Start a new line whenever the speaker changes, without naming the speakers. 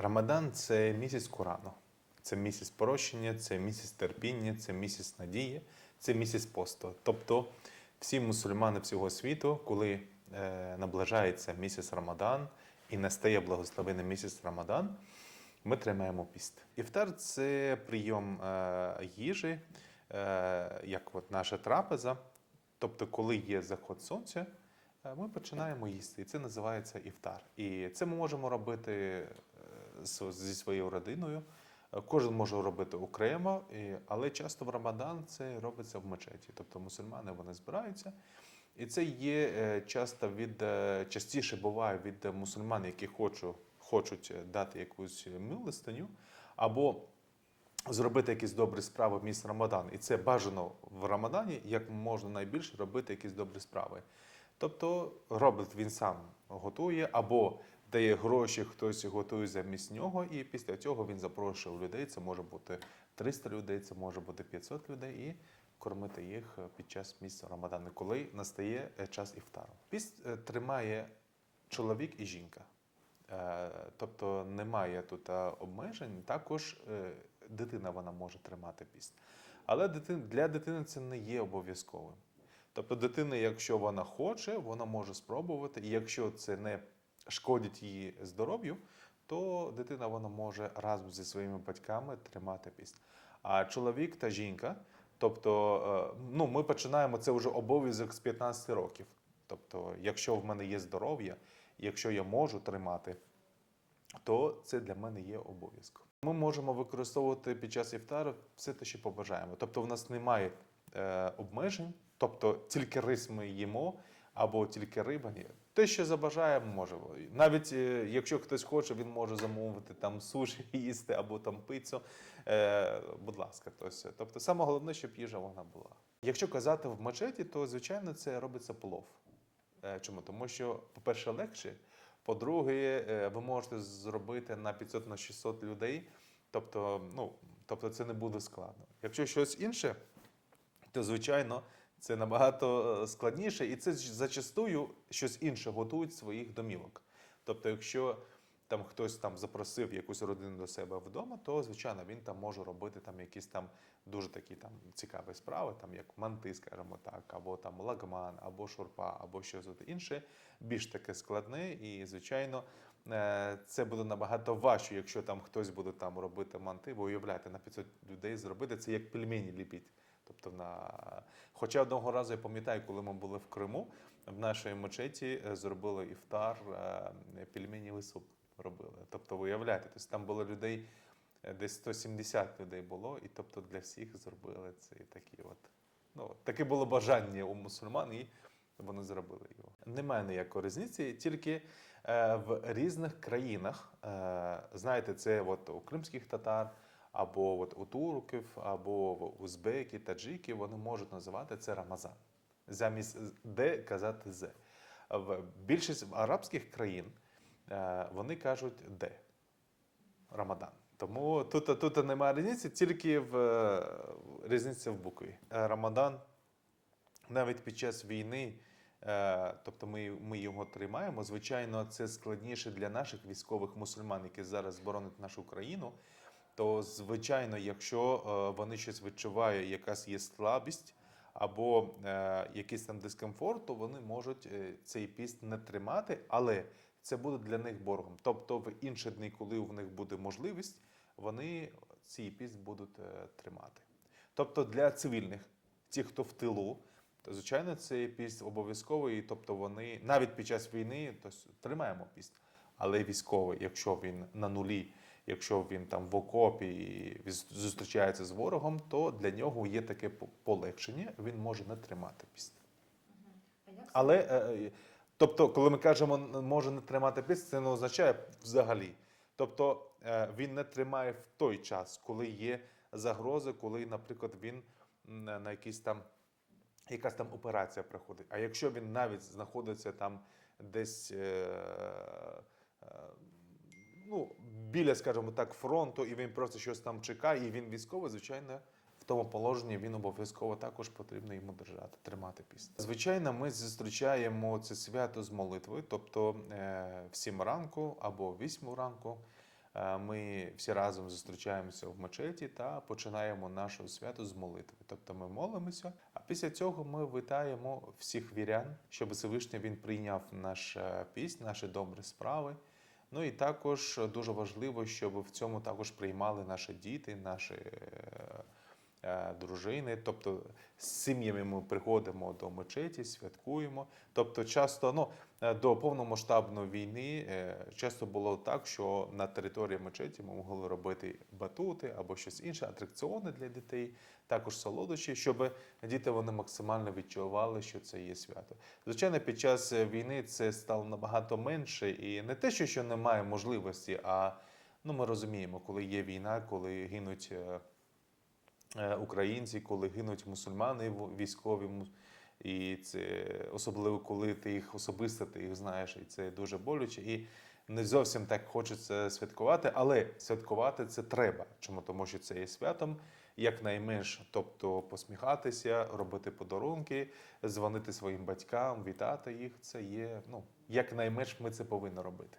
Рамадан це місяць Корану. Це місяць прощення, це місяць терпіння, це місяць надії, це місяць посту. Тобто всі мусульмани всього світу, коли е, наближається місяць Рамадан і настає благословений місяць Рамадан, ми тримаємо піст. Іфтар це прийом е, їжі, е, як от наша трапеза. Тобто, коли є заход сонця, ми починаємо їсти. І це називається іфтар. І це ми можемо робити зі своєю родиною. Е, Кожен може робити окремо, але часто в Рамадан це робиться в мечеті. Тобто мусульмани вони збираються. І це є е, часто від е, частіше буває від мусульман, які хочуть, хочуть дати якусь милостиню, або зробити якісь добрі справи в місць Рамадан. І це бажано в Рамадані, як можна найбільше робити якісь добрі справи. Тобто робить він сам готує, або дає гроші, хтось готує замість нього, і після цього він запрошує людей. Це може бути 300 людей, це може бути 500 людей, і кормити їх під час місця Рамадану, коли настає е, час іфтару. Піст е, тримає чоловік і жінка. Е, Тобто немає тут обмежень. Також дитина вона може тримати піст. Але для дитини це не є обов'язковим. Тобто дитина, якщо вона хоче, вона може спробувати, і якщо це не шкодить її здоров'ю, то дитина вона може разом зі своїми батьками тримати піст. А чоловік та жінка, тобто, е, ну, ми починаємо це вже обов'язок з 15 років. Тобто, якщо в мене є здоров'я, якщо я можу тримати, то це для мене є обов'язком. Ми можемо використовувати під час іфтару все те, що побажаємо. Тобто, в нас немає е, обмежень, тобто тільки рис ми їмо або тільки риба. Те, що забажаємо, можемо. Навіть е, якщо хтось хоче, він може замовити там суші їсти або там пиццю. Е, будь ласка, тобто, тобто саме головне, щоб їжа вона була. Якщо казати в мечеті, то звичайно це робиться плов. Е, Чому? Тому що, по-перше, легше. По-друге, е, ви можете зробити на 500 на 600 людей. Тобто, ну, тобто це не буде складно. Якщо щось інше, то звичайно це набагато е, складніше, і це зачастую щось інше готують своїх домівок. Тобто, якщо там хтось там запросив якусь родину до себе вдома, то звичайно він там може робити там якісь там дуже такі там цікаві справи, там як манти, скажімо так, або там лагман, або шурпа, або щось інше, більш таке складне. І звичайно, е, це буде набагато важче, якщо там хтось буде там робити манти, бо уявляєте, на 500 людей зробити це як пельмені ліпіть. Тобто на хоча одного разу я пам'ятаю, коли ми були в Криму, в нашій мечеті е, зробили іфтар е, пельменєвий суп робили. Тобто, виявляєте, тобто там було людей е, десь 170 людей було, і тобто для всіх зробили це і такі от. Ну, таке було бажання у мусульман, і вони зробили його. Немає ніякої різниці, тільки е, в різних країнах, е, знаєте, це от у кримських татар, або от у турків, або в узбеки, таджики, вони можуть називати це Рамазан. Замість де казати зе. В більшість арабських країн е, вони кажуть де. Рамадан. Тому тут, тут немає різниці, тільки в е, різниця в букві. Е, Рамадан навіть під час війни, тобто ми, ми його тримаємо. Звичайно, це складніше для наших військових мусульман, які зараз боронять нашу країну. То, звичайно, якщо е, вони щось відчувають, якась є слабість або е, якийсь там дискомфорт, то вони можуть е, цей піст не тримати, але це буде для них боргом. Тобто, в інші дні, коли в них буде можливість, вони цей піст будуть тримати. Тобто для цивільних, ті, хто в тилу, то звичайно цей піст обов'язковий. Тобто вони навіть під час війни то тримаємо піст. Але військовий, якщо він на нулі, якщо він там в окопі і зустрічається з ворогом, то для нього є таке полегшення, він може не тримати
як
Але е, тобто, коли ми кажемо може не тримати піст, це не означає взагалі. Тобто е, він не тримає в той час, коли є загрози, коли, наприклад, він на якийсь там якась там операція проходить. А якщо він навіть знаходиться там десь. Е, е, Ну, біля, скажімо так, фронту, і він просто щось там чекає, і він військовий, звичайно, в тому положенні він обов'язково також потрібно йому держати, тримати піст. Звичайно, ми зустрічаємо це свято з молитвою, тобто е, в 7 ранку або в 8 ранку е, ми всі разом зустрічаємося в мечеті та починаємо нашу свято з молитви. Тобто ми молимося, а після цього ми вітаємо всіх вірян, щоб Всевишній він прийняв наш е, наші добрі справи. Ну і також дуже важливо, щоб в цьому також приймали наші діти, наші е, е, дружини. Тобто з сім'ями ми приходимо до мечеті, святкуємо. Тобто, часто ну, е, до повномасштабної війни е, часто було так, що на території мечеті ми могли робити батути або щось інше, атракціони для дітей, також солодощі, щоб діти вони максимально відчували, що це є свято. Звичайно, під час е, війни це стало набагато менше, і не те, що немає можливості, а ну, ми розуміємо, коли є війна, коли гинуть. Е, українці, коли гинуть мусульмани військові. І це особливо, коли ти їх особисто ти їх знаєш, і це дуже боляче. І не зовсім так хочеться святкувати, але святкувати це треба. Чому? Тому що це є святом якнайменш, тобто посміхатися, робити подарунки, дзвонити своїм батькам, вітати їх. Це є ну якнайменш ми це повинні робити.